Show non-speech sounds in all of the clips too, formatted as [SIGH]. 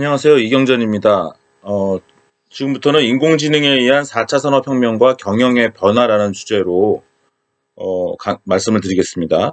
안녕하세요. 이경전입니다. 어, 지금부터는 인공지능에 의한 4차 산업혁명과 경영의 변화라는 주제로 어, 가- 말씀을 드리겠습니다.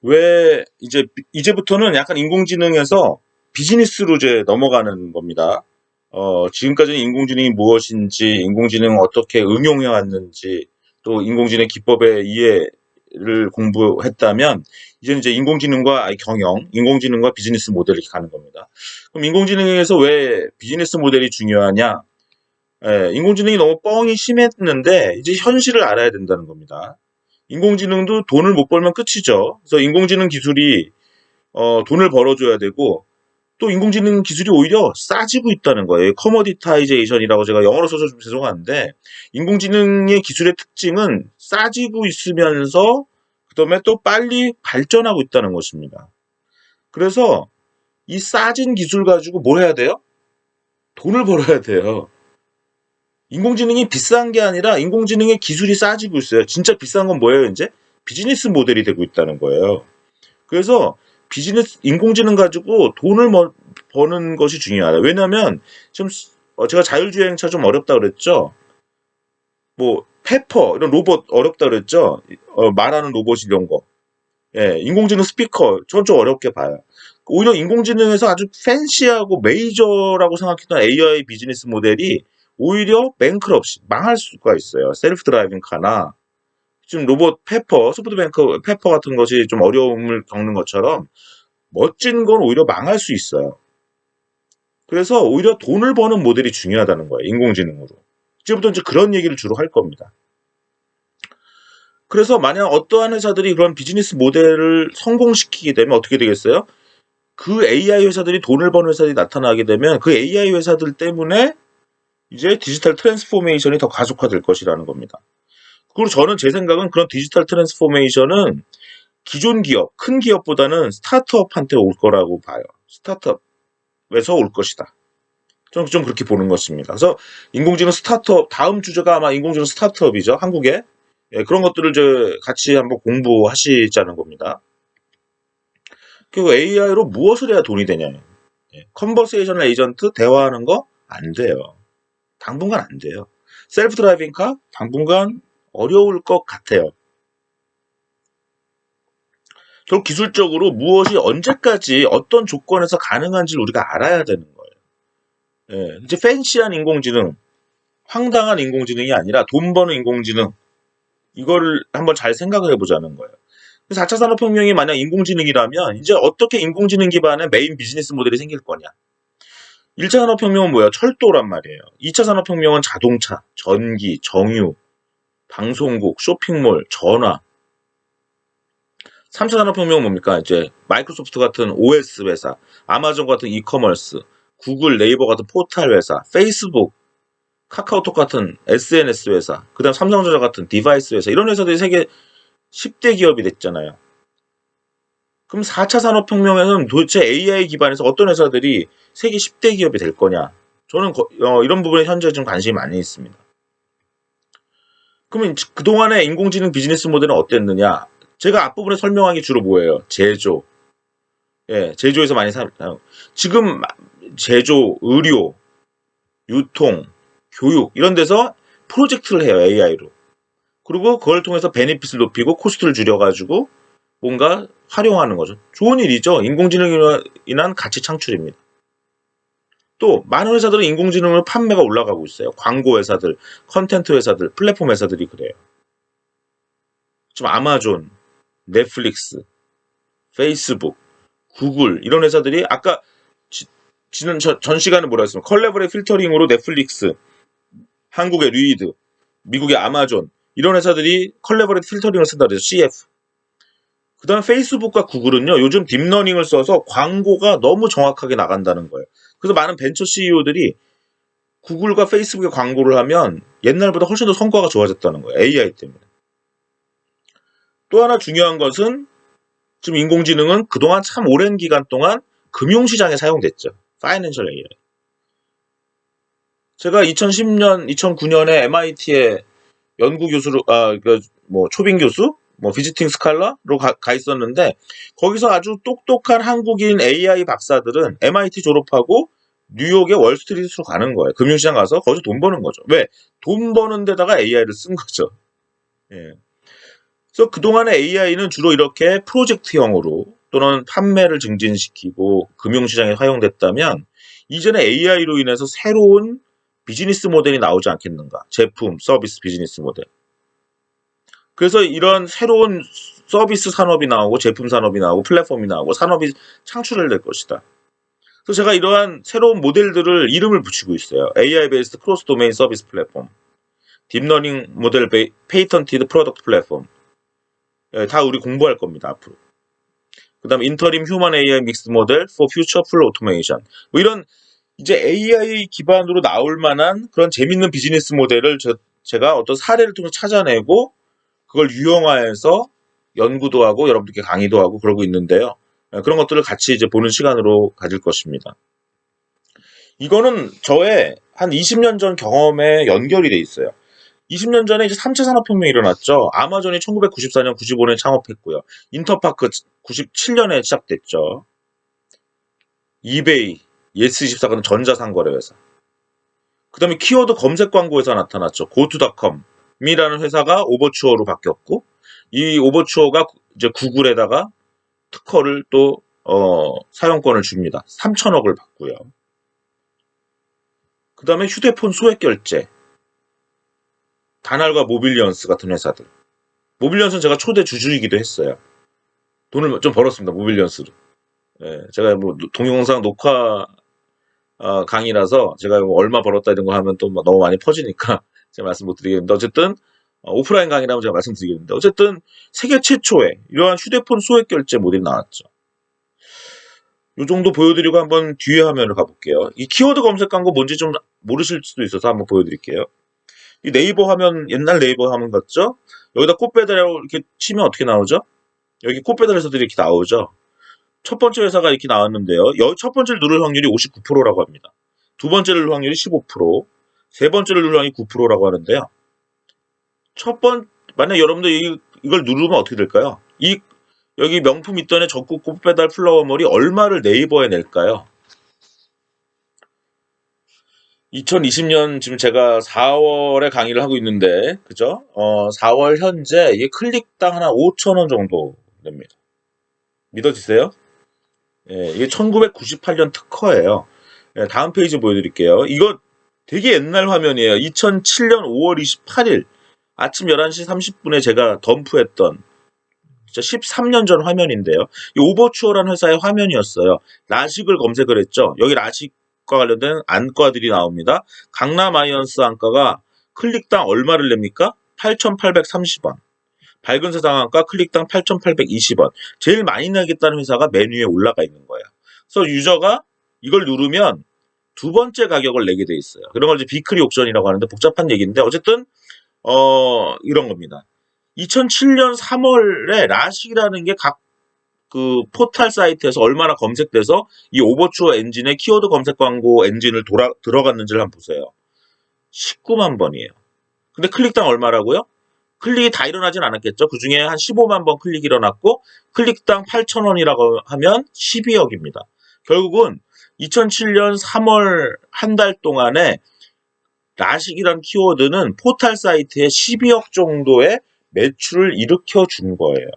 왜 이제 이제부터는 약간 인공지능에서 비즈니스로 이제 넘어가는 겁니다. 어, 지금까지는 인공지능이 무엇인지, 인공지능을 어떻게 응용해 왔는지, 또 인공지능 기법의 이해를 공부했다면 이제는 이제 인공지능과 경영, 인공지능과 비즈니스 모델이 가는 겁니다. 그럼 인공지능에서 왜 비즈니스 모델이 중요하냐? 예, 인공지능이 너무 뻥이 심했는데 이제 현실을 알아야 된다는 겁니다. 인공지능도 돈을 못 벌면 끝이죠. 그래서 인공지능 기술이 어, 돈을 벌어줘야 되고 또 인공지능 기술이 오히려 싸지고 있다는 거예요. 커머디타이제이션이라고 제가 영어로 써서 좀 죄송한데 인공지능의 기술의 특징은 싸지고 있으면서 그다음에 또 빨리 발전하고 있다는 것입니다. 그래서 이 싸진 기술 가지고 뭘 해야 돼요? 돈을 벌어야 돼요. 인공지능이 비싼 게 아니라 인공지능의 기술이 싸지고 있어요. 진짜 비싼 건 뭐예요, 이제? 비즈니스 모델이 되고 있다는 거예요. 그래서 비즈니스, 인공지능 가지고 돈을 머- 버는 것이 중요하다. 왜냐면, 지금, 어, 제가 자율주행차 좀 어렵다 그랬죠? 뭐, 페퍼, 이런 로봇 어렵다 그랬죠? 어, 말하는 로봇 이런 거. 예, 인공지능 스피커, 전좀 어렵게 봐요. 오히려 인공지능에서 아주 팬시하고 메이저라고 생각했던 AI 비즈니스 모델이 오히려 뱅크럽시, 망할 수가 있어요. 셀프 드라이빙 카나, 지금 로봇 페퍼, 소프트뱅크 페퍼 같은 것이 좀 어려움을 겪는 것처럼 멋진 건 오히려 망할 수 있어요. 그래서 오히려 돈을 버는 모델이 중요하다는 거예요. 인공지능으로. 이제부터 이제 그런 얘기를 주로 할 겁니다. 그래서 만약 어떠한 회사들이 그런 비즈니스 모델을 성공시키게 되면 어떻게 되겠어요? 그 AI 회사들이 돈을 버는 회사들이 나타나게 되면 그 AI 회사들 때문에 이제 디지털 트랜스포메이션이 더 가속화될 것이라는 겁니다. 그리고 저는 제 생각은 그런 디지털 트랜스포메이션은 기존 기업, 큰 기업보다는 스타트업한테 올 거라고 봐요. 스타트업에서 올 것이다. 저는 좀 그렇게 보는 것입니다. 그래서 인공지능 스타트업, 다음 주제가 아마 인공지능 스타트업이죠. 한국에. 예, 그런 것들을 이제 같이 한번 공부하시자는 겁니다. 그리고 AI로 무엇을 해야 돈이 되냐. 예, 컨버세이션 에이전트 대화하는 거 안 돼요. 당분간 안 돼요. 셀프 드라이빙 카 당분간 어려울 것 같아요. 결국 기술적으로 무엇이 언제까지 어떤 조건에서 가능한지를 우리가 알아야 되는 거예요. 예, 이제 팬시한 인공지능, 황당한 인공지능이 아니라 돈 버는 인공지능, 이거를 한번 잘 생각을 해보자는 거예요. 4차 산업혁명이 만약 인공지능이라면 이제 어떻게 인공지능 기반의 메인 비즈니스 모델이 생길 거냐. 1차 산업혁명은 뭐야? 철도란 말이에요. 2차 산업혁명은 자동차, 전기, 정유, 방송국, 쇼핑몰, 전화. 3차 산업혁명은 뭡니까? 이제 마이크로소프트 같은 OS 회사, 아마존 같은 이커머스, 구글, 네이버 같은 포탈 회사, 페이스북, 카카오톡 같은 SNS 회사, 그 다음 삼성전자 같은 디바이스 회사, 이런 회사들이 세계 10대 기업이 됐잖아요. 그럼 4차 산업혁명에는 도대체 AI 기반에서 어떤 회사들이 세계 10대 기업이 될 거냐? 저는 거- 어, 이런 부분에 현재 좀 관심이 많이 있습니다. 그러면 그동안의 인공지능 비즈니스 모델은 어땠느냐? 제가 앞부분에 설명하기 주로 뭐예요? 제조. 예, 제조에서 많이 사, 아, 지금 제조, 의료, 유통, 교육, 이런 데서 프로젝트를 해요, AI로. 그리고 그걸 통해서 베네핏을 높이고 코스트를 줄여가지고 뭔가 활용하는 거죠. 좋은 일이죠. 인공지능으로 인한 가치 창출입니다. 또 많은 회사들은 인공지능으로 판매가 올라가고 있어요. 광고 회사들, 컨텐트 회사들, 플랫폼 회사들이 그래요. 지금 아마존, 넷플릭스, 페이스북, 구글 이런 회사들이 아까 지, 지난 전, 전 시간에 뭐라 했습니까? 컬래버레 필터링으로 넷플릭스, 한국의 리드, 미국의 아마존 이런 회사들이 컬래버레 필터링을 쓴다 그래서 CF. 그 다음 페이스북과 구글은요, 요즘 딥러닝을 써서 광고가 너무 정확하게 나간다는 거예요. 그래서 많은 벤처 CEO들이 구글과 페이스북에 광고를 하면 옛날보다 훨씬 더 성과가 좋아졌다는 거예요. AI 때문에. 또 하나 중요한 것은 지금 인공지능은 그동안 참 오랜 기간 동안 금융시장에 사용됐죠. 파이낸셜 AI. 제가 2010년, 2009년에 MIT에 연구 교수로, 아, 그, 뭐, 초빙 교수? 뭐 비지팅 스칼라로 가, 가 있었는데 거기서 아주 똑똑한 한국인 AI 박사들은 MIT 졸업하고 뉴욕의 월스트리트로 가는 거예요. 금융시장 가서 거기서 돈 버는 거죠. 왜? 돈 버는 데다가 AI를 쓴 거죠. 예. 그래서 그동안의 AI는 주로 이렇게 프로젝트형으로 또는 판매를 증진시키고 금융시장에 활용됐다면 이전에 AI로 인해서 새로운 비즈니스 모델이 나오지 않겠는가. 제품, 서비스 비즈니스 모델. 그래서 이런 새로운 서비스 산업이 나오고 제품 산업이 나오고 플랫폼이 나오고 산업이 창출을 될 것이다. 그래서 제가 이러한 새로운 모델들을 이름을 붙이고 있어요. AI 베이스드 크로스 도메인 서비스 플랫폼, 딥러닝 모델 페이턴티드 프로덕트 플랫폼. 예, 다 우리 공부할 겁니다, 앞으로. 그 다음 인터림 휴먼 AI 믹스 모델 for future full. 뭐 이런 이제 AI 기반으로 나올 만한 그런 재밌는 비즈니스 모델을 저- 제가 어떤 사례를 통해 찾아내고 그걸 유형화해서 연구도 하고 여러분들께 강의도 하고 그러고 있는데요. 예, 그런 것들을 같이 이제 보는 시간으로 가질 것입니다. 이거는 저의 한 20년 전 경험에 연결이 돼 있어요. 20년 전에 이제 3차 산업혁명이 일어났죠. 아마존이 1994년, 95년에 창업했고요. 인터파크 97년에 시작됐죠. 이베이, 예스24는 전자상거래 회사. 그 다음에 키워드 검색 광고에서 나타났죠. 고투닷컴이라는 회사가 오버추어로 바뀌었고, 이 오버추어가 이제 구글에다가 특허를 또, 어, 사용권을 줍니다. 3천억을 받고요. 그 다음에 휴대폰 소액 결제. 다날과 모빌리언스 같은 회사들. 모빌리언스는 제가 초대 주주이기도 했어요. 돈을 좀 벌었습니다. 모빌리언스로. 예, 제가 뭐 동영상 녹화 어, 강의라서 제가 뭐 얼마 벌었다 이런 거 하면 또뭐 너무 많이 퍼지니까 [LAUGHS] 제가 말씀 못 드리겠는데 어쨌든 어, 오프라인 강의라면 제가 말씀드리겠는데 어쨌든 세계 최초의 이러한 휴대폰 소액 결제 모델이 나왔죠. 이 정도 보여드리고 한번 뒤에 화면을 가볼게요. 이 키워드 검색 광고 뭔지 좀 모르실 수도 있어서 한번 보여드릴게요. 이 네이버 화면 옛날 네이버 화면 같죠? 여기다 꽃배달이라고 이렇게 치면 어떻게 나오죠? 여기 꽃배달 회사들이 이렇게 나오죠? 첫 번째 회사가 이렇게 나왔는데요. 여- 첫 번째를 누를 확률이 59%라고 합니다. 두 번째를 누를 확률이 15%, 세 번째를 누를 확률이 9%라고 하는데요. 첫 번, 만약 여러분들 이, 이걸 누르면 어떻게 될까요? 이, 여기 명품 있던 애 적국 꽃배달 플라워몰이 얼마를 네이버에 낼까요? 2020년 지금 제가 4월에 강의를 하고 있는데, 그죠? 어, 4월 현재 이게 클릭당 하나 5,000원 정도 됩니다. 믿어지세요? 예, 이게 1998년 특허예요. 예, 다음 페이지 보여드릴게요. 이거 되게 옛날 화면이에요. 2007년 5월 28일 아침 11시 30분에 제가 덤프했던 진짜 13년 전 화면인데요. 이 오버추어라는 회사의 화면이었어요. 라식을 검색을 했죠. 여기 라식과 관련된 안과들이 나옵니다. 강남 아이언스 안과가 클릭당 얼마를 냅니까? 8,830원. 밝은 세상 안과 클릭당 8,820원. 제일 많이 내겠다는 회사가 메뉴에 올라가 있는 거예요. 그래서 유저가 이걸 누르면 두 번째 가격을 내게 돼 있어요. 그런 걸 이제 비크리 옥션이라고 하는데 복잡한 얘기인데 어쨌든 어 이런 겁니다. 2007년 3월에 라식이라는 게 각 그 포탈 사이트에서 얼마나 검색돼서 이 오버추어 엔진의 키워드 검색 광고 엔진을 돌아 들어갔는지를 한번 보세요. 19만 번이에요. 근데 클릭당 얼마라고요? 클릭이 다 일어나진 않았겠죠. 그 중에 한 15만 번 클릭이 일어났고 클릭당 8,000원이라고 하면 12억입니다. 결국은 2007년 3월 한 달 동안에 라식이란 키워드는 포탈 사이트에 12억 정도의 매출을 일으켜 준 거예요.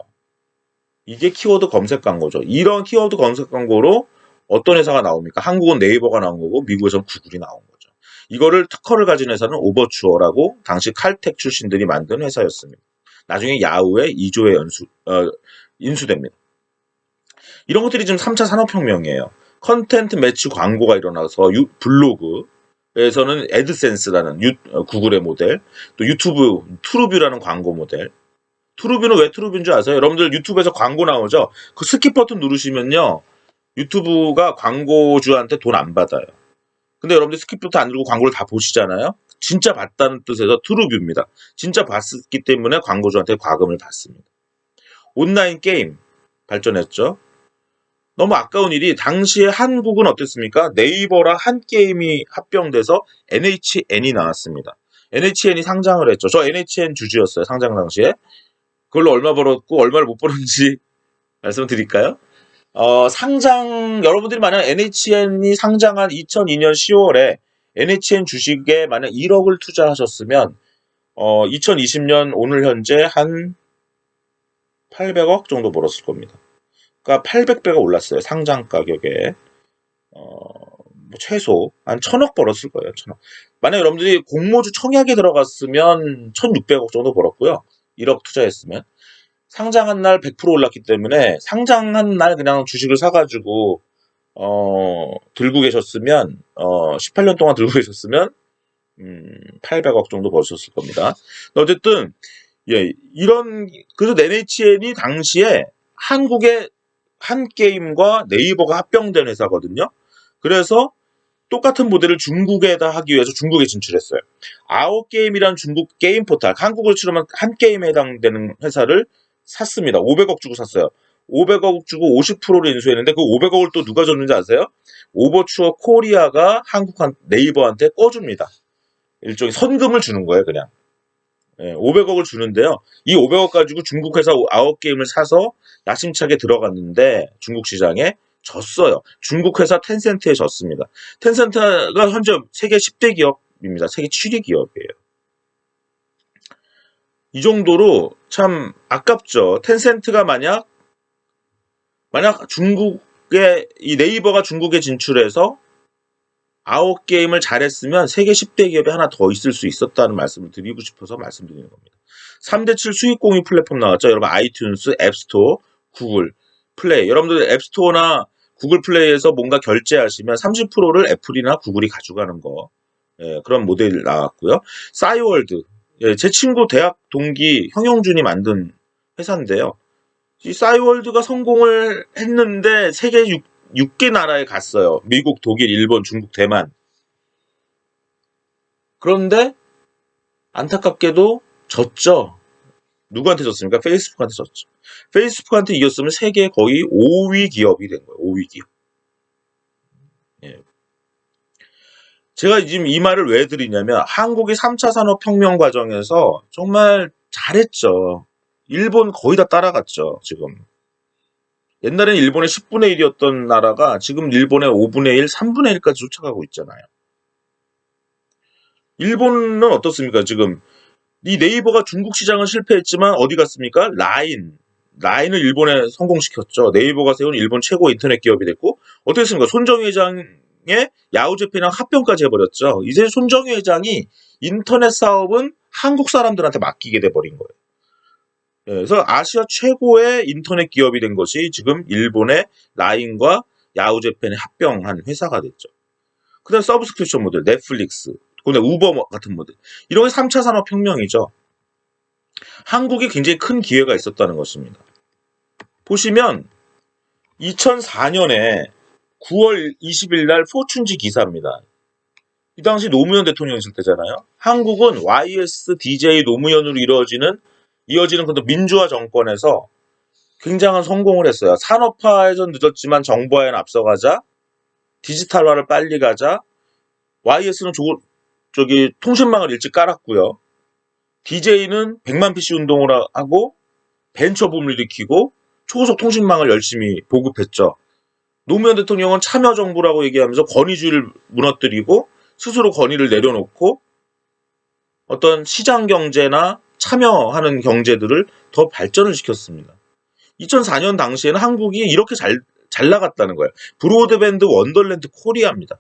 이게 키워드 검색 광고죠. 이런 키워드 검색 광고로 어떤 회사가 나옵니까? 한국은 네이버가 나온 거고 미국에서는 구글이 나온 거죠. 이거를 특허를 가진 회사는 오버추어라고 당시 칼텍 출신들이 만든 회사였습니다. 나중에 야후에 2조에 연수, 어, 인수됩니다. 이런 것들이 지금 3차 산업혁명이에요. 컨텐트 매치 광고가 일어나서 유- 블로그에서는 애드센스라는 유- 어, 구글의 모델, 또 유튜브 트루뷰라는 광고 모델. 트루뷰는 왜 트루뷰인 줄 아세요? 여러분들 유튜브에서 광고 나오죠? 그 스킵 버튼 누르시면요. 유튜브가 광고주한테 돈 안 받아요. 근데 여러분들 스킵 버튼 안 누르고 광고를 다 보시잖아요? 진짜 봤다는 뜻에서 트루뷰입니다. 진짜 봤기 때문에 광고주한테 과금을 받습니다. 온라인 게임 발전했죠. 너무 아까운 일이 당시에 한국은 어땠습니까? 네이버랑 한 게임이 합병돼서 NHN이 나왔습니다. NHN이 상장을 했죠. 저 NHN 주주였어요. 상장 당시에. 그걸로 얼마 벌었고 얼마를 못 벌었는지 [LAUGHS] 말씀드릴까요? 어, 상장 여러분들이 만약 NHN이 상장한 2002년 10월에 NHN 주식에 만약 1억을 투자하셨으면 어, 2020년 오늘 현재 한 800억 정도 벌었을 겁니다. 그러니까 800배가 올랐어요. 상장 가격에. 어, 뭐 최소 한 1000억 벌었을 거예요. 1000억. 만약 여러분들이 공모주 청약에 들어갔으면 1600억 정도 벌었고요. 1억 투자했으면. 상장한 날 100% 올랐기 때문에 상장한 날 그냥 주식을 사가지고 어, 들고 계셨으면 어, 18년 동안 들고 [LAUGHS] 계셨으면 음, 800억 정도 벌었을 겁니다. 어쨌든 예, 이런 그래서 NHN이 당시에 한국의 한 게임과 네이버가 합병된 회사거든요. 그래서 똑같은 모델을 중국에다 하기 위해서 중국에 진출했어요. 아웃게임이란 중국 게임 포탈, 한국으로 치르면 한 게임에 해당되는 회사를 샀습니다. 500억 주고 샀어요. 500억 주고 50%를 인수했는데 그 500억을 또 누가 줬는지 아세요? 오버추어 코리아가 한국 한 네이버한테 꺼줍니다. 일종의 선금을 주는 거예요, 그냥. 예, 500억을 주는데요. 이 500억 가지고 중국 회사 아웃게임을 사서 야심차게 들어갔는데 중국 시장에 졌어요. 중국 회사 텐센트에 졌습니다. 텐센트가 현재 세계 10대 기업입니다. 세계 7위 기업이에요. 이 정도로 참 아깝죠. 텐센트가 만약 만약 중국의 이 네이버가 중국에 진출해서 아웃 게임을 잘했으면 세계 10대 기업이 하나 더 있을 수 있었다는 말씀을 드리고 싶어서 말씀드리는 겁니다. 3대 7 수익 공유 플랫폼 나왔죠. 여러분 아이튠스, 앱스토어, 구글, 플레이. 여러분들 앱스토어나 구글 플레이에서 뭔가 결제하시면 30%를 애플이나 구글이 가져가는 거. 예, 그런 모델 나왔고요. 싸이월드. 예, 제 친구 대학 동기 형용준이 만든 회사인데요. 이 싸이월드가 성공을 했는데 세계 6, 6개 나라에 갔어요. 미국, 독일, 일본, 중국, 대만. 그런데 안타깝게도 졌죠. 누구한테 졌습니까? 페이스북한테 졌죠. 페이스북한테 이겼으면 세계 거의 5위 기업이 된 거예요. 5위 기업. 제가 지금 이 말을 왜 드리냐면 한국이 3차 산업혁명 과정에서 정말 잘했죠. 일본 거의 다 따라갔죠. 지금. 옛날에는 일본의 10분의 1이었던 나라가 지금 일본의 5분의 1, 3분의 1까지 쫓아가고 있잖아요. 일본은 어떻습니까? 지금 이 네이버가 중국 시장은 실패했지만 어디 갔습니까? 라인. 라인을 일본에 성공시켰죠. 네이버가 세운 일본 최고 인터넷 기업이 됐고 어떻게 했습니까? 손정희 회장 의 야후제팬이랑 합병까지 해버렸죠. 이제 손정희 회장이 인터넷 사업은 한국 사람들한테 맡기게 돼버린 거예요. 예, 그래서 아시아 최고의 인터넷 기업이 된 것이 지금 일본의 라인과 야후제팬의 합병한 회사가 됐죠. 그 다음 서브스크립션 모델, 넷플릭스, 그다음에 우버 같은 모델. 이런 게 3차 산업혁명이죠. 한국이 굉장히 큰 기회가 있었다는 것입니다. 보시면 2004년에 9월 20일 날 포춘지 기사입니다. 이 당시 노무현 대통령 있을 때잖아요. 한국은 YS, DJ 노무현으로 이루어지는 이어지는 그런 민주화 정권에서 굉장한 성공을 했어요. 산업화에선 늦었지만 정보화에는 앞서가자, 디지털화를 빨리 가자, YS는 조, 저기 통신망을 일찍 깔았고요. DJ는 100만 PC 운동을 하고 벤처 붐을 일으키고 초고속 통신망을 열심히 보급했죠. 노무현 대통령은 참여 정부라고 얘기하면서 권위주의를 무너뜨리고 스스로 권위를 내려놓고 어떤 시장 경제나 참여하는 경제들을 더 발전을 시켰습니다. 2004년 당시에는 한국이 이렇게 잘, 잘 나갔다는 거예요. 브로드밴드 원더랜드 코리아입니다.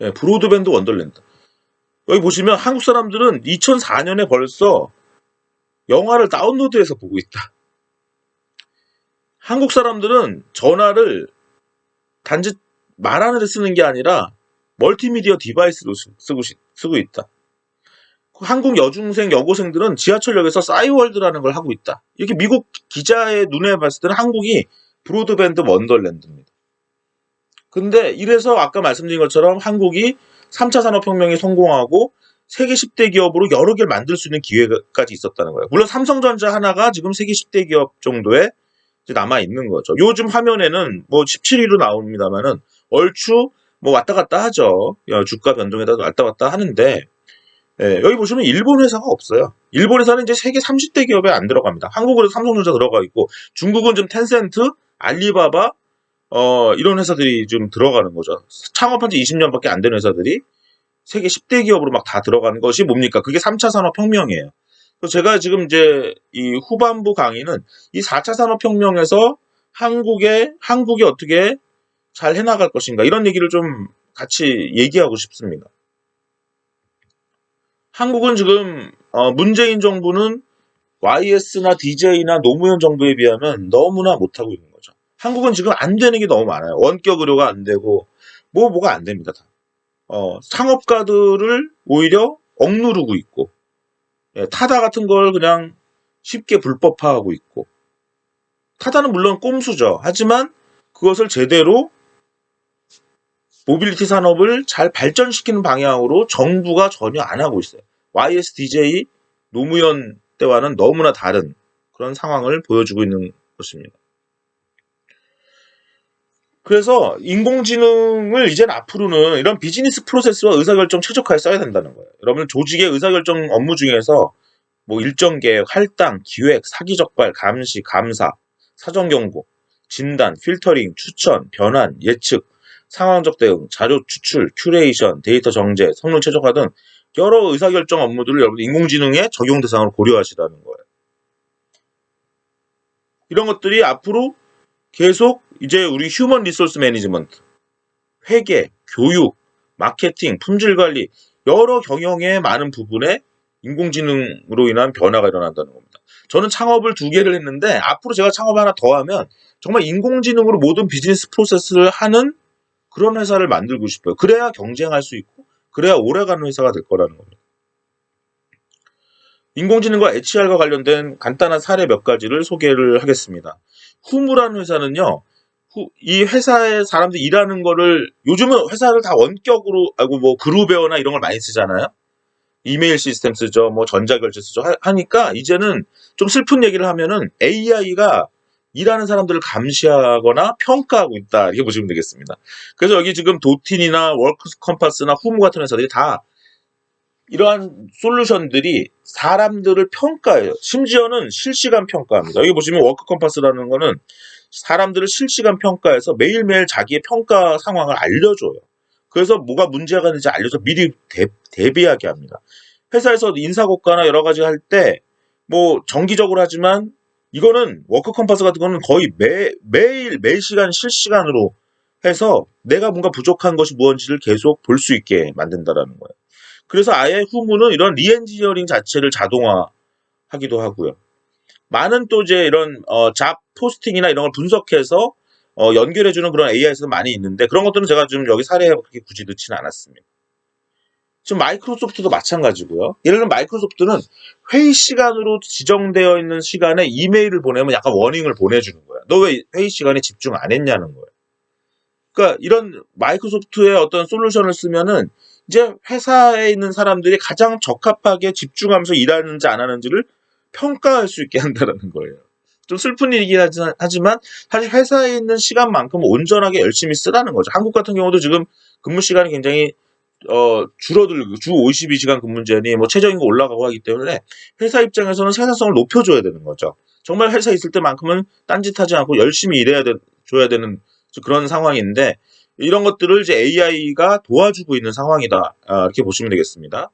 예, 브로드밴드 원더랜드. 여기 보시면 한국 사람들은 2004년에 벌써 영화를 다운로드해서 보고 있다. 한국 사람들은 전화를 단지 말하는 데 쓰는 게 아니라 멀티미디어 디바이스로 쓰고, 쓰고 있다. 한국 여중생, 여고생들은 지하철역에서 싸이월드라는 걸 하고 있다. 이렇게 미국 기자의 눈에 봤을 때는 한국이 브로드밴드 원더랜드입니다. 근데 이래서 아까 말씀드린 것처럼 한국이 3차 산업혁명에 성공하고 세계 10대 기업으로 여러 개를 만들 수 있는 기회까지 있었다는 거예요. 물론 삼성전자 하나가 지금 세계 10대 기업 정도에 남아 있는 거죠. 요즘 화면에는 뭐 17위로 나옵니다만은 얼추 뭐 왔다 갔다 하죠. 주가 변동에 따라 왔다 갔다 하는데 예, 여기 보시면 일본 회사가 없어요. 일본 회사는 이제 세계 30대 기업에 안 들어갑니다. 한국으로 삼성전자 들어가 있고 중국은 좀 텐센트, 알리바바 어, 이런 회사들이 좀 들어가는 거죠. 창업한 지 20년밖에 안 된 회사들이 세계 10대 기업으로 막 다 들어가는 것이 뭡니까? 그게 3차 산업혁명이에요. 제가 지금 이제 이 후반부 강의는 이 4차 산업혁명에서 한국의, 한국이 어떻게 잘 해나갈 것인가 이런 얘기를 좀 같이 얘기하고 싶습니다. 한국은 지금 어, 문재인 정부는 YS나 DJ나 노무현 정부에 비하면 너무나 못하고 있는 거죠. 한국은 지금 안 되는 게 너무 많아요. 원격 의료가 안 되고 뭐 뭐가 안 됩니다. 다. 어, 상업가들을 오히려 억누르고 있고 예, 타다 같은 걸 그냥 쉽게 불법화하고 있고 타다는 물론 꼼수죠. 하지만 그것을 제대로 모빌리티 산업을 잘 발전시키는 방향으로 정부가 전혀 안 하고 있어요. YSDJ 노무현 때와는 너무나 다른 그런 상황을 보여주고 있는 것입니다. 그래서 인공지능을 이제는 앞으로는 이런 비즈니스 프로세스와 의사결정 최적화에 써야 된다는 거예요. 여러분 조직의 의사결정 업무 중에서 뭐 일정 계획, 할당, 기획, 사기 적발, 감시, 감사, 사전 경고, 진단, 필터링, 추천, 변환, 예측, 상황적 대응, 자료 추출, 큐레이션, 데이터 정제, 성능 최적화 등 여러 의사결정 업무들을 여러분 인공지능의 적용 대상으로 고려하시라는 거예요. 이런 것들이 앞으로 계속 이제 우리 휴먼 리소스 매니지먼트, 회계, 교육, 마케팅, 품질 관리 여러 경영의 많은 부분에 인공지능으로 인한 변화가 일어난다는 겁니다. 저는 창업을 두 개를 했는데 앞으로 제가 창업 하나 더 하면 정말 인공지능으로 모든 비즈니스 프로세스를 하는 그런 회사를 만들고 싶어요. 그래야 경쟁할 수 있고 그래야 오래가는 회사가 될 거라는 겁니다. 인공지능과 HR과 관련된 간단한 사례 몇 가지를 소개를 하겠습니다. 후무라는 회사는요, 후- 이 회사에 사람들이 일하는 거를 요즘은 회사를 다 원격으로 하고 뭐 그룹웨어나 이런 걸 많이 쓰잖아요. 이메일 시스템 쓰죠, 뭐 전자결제 쓰죠 하- 하니까 이제는 좀 슬픈 얘기를 하면은 AI가 일하는 사람들을 감시하거나 평가하고 있다 이렇게 보시면 되겠습니다. 그래서 여기 지금 도틴이나 워크스 컴파스나 후무 같은 회사들이 다 이러한 솔루션들이 사람들을 평가해요. 심지어는 실시간 평가합니다. 여기 보시면 워크 컴파스라는 거는 사람들을 실시간 평가해서 매일매일 자기의 평가 상황을 알려줘요. 그래서 뭐가 문제가 있는지 알려서 미리 대, 대비하게 합니다. 회사에서 인사고과나 여러 가지 할 때 뭐 정기적으로 하지만 이거는 워크 컴파스 같은 거는 거의 매, 매일 매시간 실시간으로 해서 내가 뭔가 부족한 것이 무엇인지를 계속 볼 수 있게 만든다라는 거예요. 그래서 아예 후무는 이런 리엔지니어링 자체를 자동화하기도 하고요. 많은 또 이제 이런 어, 잡 포스팅이나 이런 걸 분석해서 어, 연결해주는 그런 AI에서 많이 있는데 그런 것들은 제가 지금 여기 사례에 그렇게 굳이 넣지는 않았습니다. 지금 마이크로소프트도 마찬가지고요. 예를 들면 마이크로소프트는 회의 시간으로 지정되어 있는 시간에 이메일을 보내면 약간 워닝을 보내주는 거야. 너 왜 회의 시간에 집중 안 했냐는 거예요. 그러니까 이런 마이크로소프트의 어떤 솔루션을 쓰면은 이제 회사에 있는 사람들이 가장 적합하게 집중하면서 일하는지 안 하는지를 평가할 수 있게 [LAUGHS] 한다는 거예요. 좀 슬픈 일이긴 하지- 하지만 사실 회사에 있는 시간만큼 온전하게 열심히 쓰라는 거죠. 한국 같은 경우도 지금 근무 시간이 굉장히 어, 줄어들고 주 52시간 근무제니 뭐 최저임금 올라가고 하기 때문에 회사 입장에서는 생산성을 높여줘야 되는 거죠. 정말 회사에 있을 때만큼은 딴짓하지 않고 열심히 일해야 돼, 줘야 되는 그런 상황인데 이런 것들을 이제 AI가 도와주고 있는 상황이다 아, 이렇게 보시면 되겠습니다.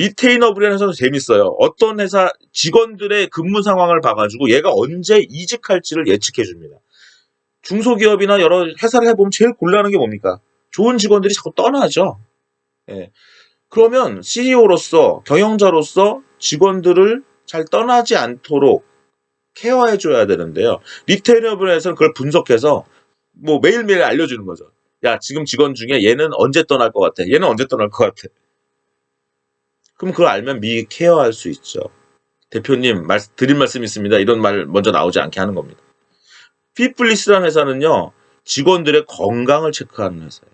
리테이너블에서도 재밌어요. 어떤 회사 직원들의 근무 상황을 봐가지고 얘가 언제 이직할지를 예측해 줍니다. 중소기업이나 여러 회사를 해보면 제일 곤란한 게 뭡니까? 좋은 직원들이 자꾸 떠나죠. 예. 그러면 CEO로서 경영자로서 직원들을 잘 떠나지 않도록 케어해 줘야 되는데요. 리테이너블에서는 그걸 분석해서 뭐 매일매일 알려주는 거죠. 야, 지금 직원 중에 얘는 언제 떠날 것 같아? 얘는 언제 떠날 것 같아? 그럼 그걸 알면 미리 케어할 수 있죠. 대표님, 말, 드릴 말씀 있습니다. 이런 말 먼저 나오지 않게 하는 겁니다. 피플리스라는 회사는요, 직원들의 건강을 체크하는 회사예요.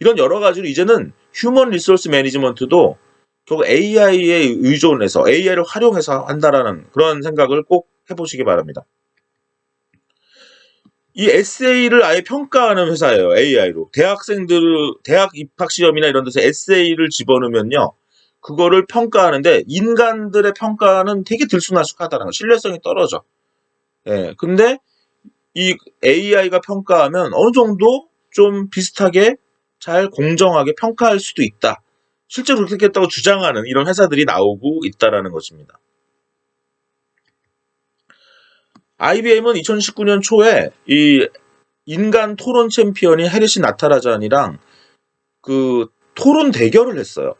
이런 여러 가지로 이제는 휴먼 리소스 매니지먼트도 결국 AI에 의존해서 AI를 활용해서 한다라는 그런 생각을 꼭 해보시기 바랍니다. 이 에세이를 아예 평가하는 회사예요. AI로. 대학생들, 대학 입학 시험이나 이런 데서 에세이를 집어넣으면요. 그거를 평가하는데 인간들의 평가는 되게 들쑥날쑥하다는 거, 신뢰성이 떨어져. 예, 근데 이 AI가 평가하면 어느 정도 좀 비슷하게 잘 공정하게 평가할 수도 있다. 실제로 그렇게 했다고 주장하는 이런 회사들이 나오고 있다라는 것입니다. IBM은 2019년 초에 이 인간 토론 챔피언인 헤르시 나타라잔이랑 그 토론 대결을 했어요.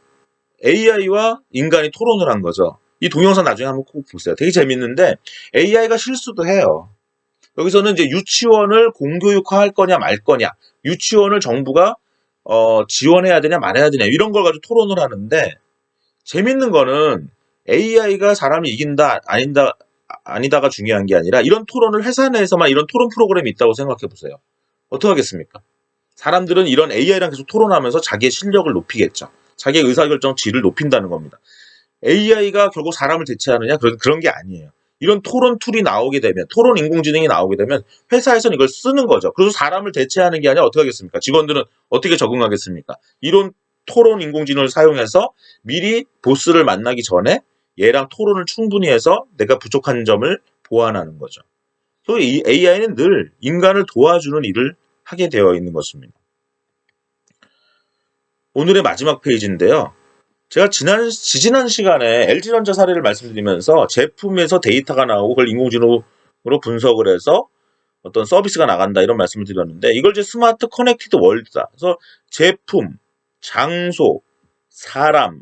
AI와 인간이 토론을 한 거죠. 이 동영상 나중에 한번 꼭 보세요. 되게 재밌는데 AI가 실수도 해요. 여기서는 이제 유치원을 공교육화할 거냐 말 거냐, 유치원을 정부가 어, 지원해야 되냐 말아야 되냐 이런 걸 가지고 토론을 하는데 재밌는 거는 AI가 사람이 이긴다 아닌다 아니다가 중요한 게 아니라 이런 토론을 회사 내에서만 이런 토론 프로그램이 있다고 생각해 보세요. 어떻게 하겠습니까? 사람들은 이런 AI랑 계속 토론하면서 자기의 실력을 높이겠죠. 자기의 의사결정 질을 높인다는 겁니다. AI가 결국 사람을 대체하느냐? 그런, 그런 게 아니에요. 이런 토론 툴이 나오게 되면, 토론 인공지능이 나오게 되면 회사에서는 이걸 쓰는 거죠. 그래서 사람을 대체하는 게 아니라 어떻게 하겠습니까? 직원들은 어떻게 적응하겠습니까? 이런 토론 인공지능을 사용해서 미리 보스를 만나기 전에 얘랑 토론을 충분히 해서 내가 부족한 점을 보완하는 거죠. 그래서 이 AI는 늘 인간을 도와주는 일을 하게 되어 있는 것입니다. 오늘의 마지막 페이지인데요. 제가 지난, 지지난 시간에 LG전자 사례를 말씀드리면서 제품에서 데이터가 나오고 그걸 인공지능으로 분석을 해서 어떤 서비스가 나간다 이런 말씀을 드렸는데 이걸 이제 스마트 커넥티드 월드다. 그래서 제품, 장소, 사람으로부터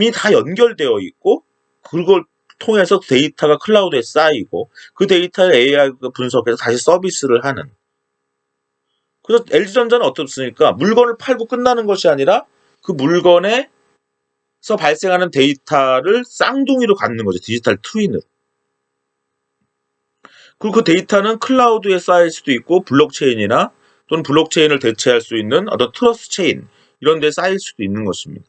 이다 연결되어 있고 그걸 통해서 데이터가 클라우드에 쌓이고 그 데이터를 AI가 분석해서 다시 서비스를 하는 그래서 LG전자는 어떻습니까? 물건을 팔고 끝나는 것이 아니라 그 물건에서 발생하는 데이터를 쌍둥이로 갖는 거죠. 디지털 트윈으로. 그리고 그 데이터는 클라우드에 쌓일 수도 있고 블록체인이나 또는 블록체인을 대체할 수 있는 어떤 트러스 체인 이런 데 쌓일 수도 있는 것입니다.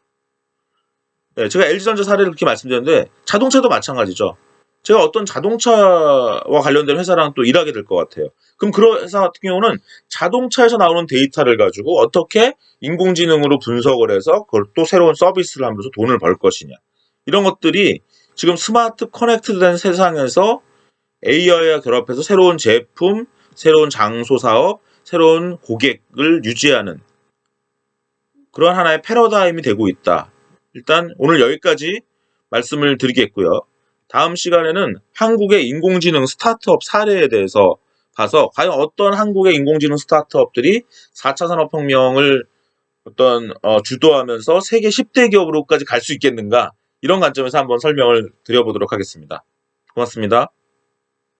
네, 제가 LG전자 사례를 그렇게 말씀드렸는데 자동차도 마찬가지죠. 제가 어떤 자동차와 관련된 회사랑 또 일하게 될 것 같아요. 그럼 그런 회사 같은 경우는 자동차에서 나오는 데이터를 가지고 어떻게 인공지능으로 분석을 해서 그걸 또 새로운 서비스를 하면서 돈을 벌 것이냐. 이런 것들이 지금 스마트 커넥트된 세상에서 AI와 결합해서 새로운 제품, 새로운 장소 사업, 새로운 고객을 유지하는 그런 하나의 패러다임이 되고 있다. 일단 오늘 여기까지 말씀을 드리겠고요. 다음 시간에는 한국의 인공지능 스타트업 사례에 대해서 봐서 과연 어떤 한국의 인공지능 스타트업들이 4차 산업혁명을 어떤 어, 주도하면서 세계 10대 기업으로까지 갈 수 있겠는가 이런 관점에서 한번 설명을 드려보도록 하겠습니다. 고맙습니다.